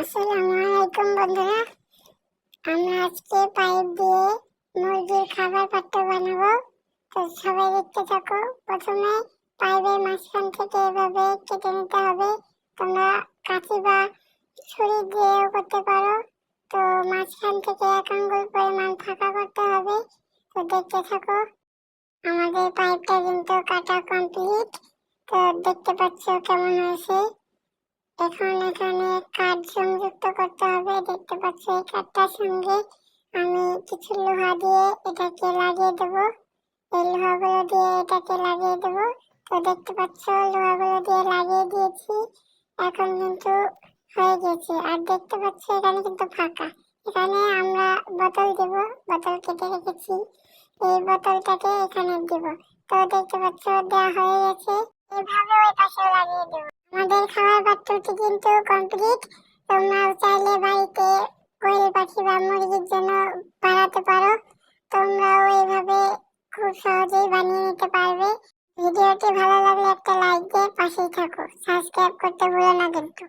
আসসালামু আলাইকুম বন্ধুরা। আমরা আজকে পাইপ দিয়ে মুরগির খাবার পাত্র বানাবো। তো সবাই দেখতে থাকো। প্রথমে পাইপের মাঝখান থেকে এভাবে কেটে নিতে হবে। তোমরা কাঁচি বা ছুরি দিয়েও করতে পারো। তো মাঝখান থেকে এক আঙ্গুল পরিমাণ ফাঁকা করতে হবে। তো দেখতে থাকো, আমাদের পাইপটা কিন্তু কাটা কমপ্লিট তো দেখতে পাচ্ছ কেমন হয়েছে? এখন এখানে কাঠ সংযুক্ত করতে হবে। দেখতে পাচ্ছ এই কাঠটার সঙ্গে আমি কিছু লোহা দিয়ে এটাকে লাগিয়ে দেব। এই লোহাগুলো দিয়ে এটাকে লাগিয়ে দেব। তো দেখতে পাচ্ছ লোহাগুলো দিয়ে লাগিয়ে দিয়েছি। এখন কিন্তু হয়ে গেছে। আর দেখতে পাচ্ছ এখানে কিন্তু ফাঁকা। এখানে আমরা বোতল দেব। বোতল কেটে রেখেছি। এই বোতলটাকে এখানে দেব। তো দেখতে পাচ্ছ দেওয়া হয়ে গেছে। এভাবে ওই পাশেও লাগিয়ে দেব। আমাদের খাবার পাত্রটি কিন্তু কমপ্লিট তোমরাও চাইলে বাড়িতে কোয়েল পাখি বা মুরগির জন্য বানাতে পারো। তোমরাও এইভাবে খুব সহজেই বানিয়ে নিতে পারবে। ভিডিওটি ভালো লাগলে একটা লাইক দিয়ে পাশেই থাকো। সাবস্ক্রাইব করতে ভুলো না কিন্তু।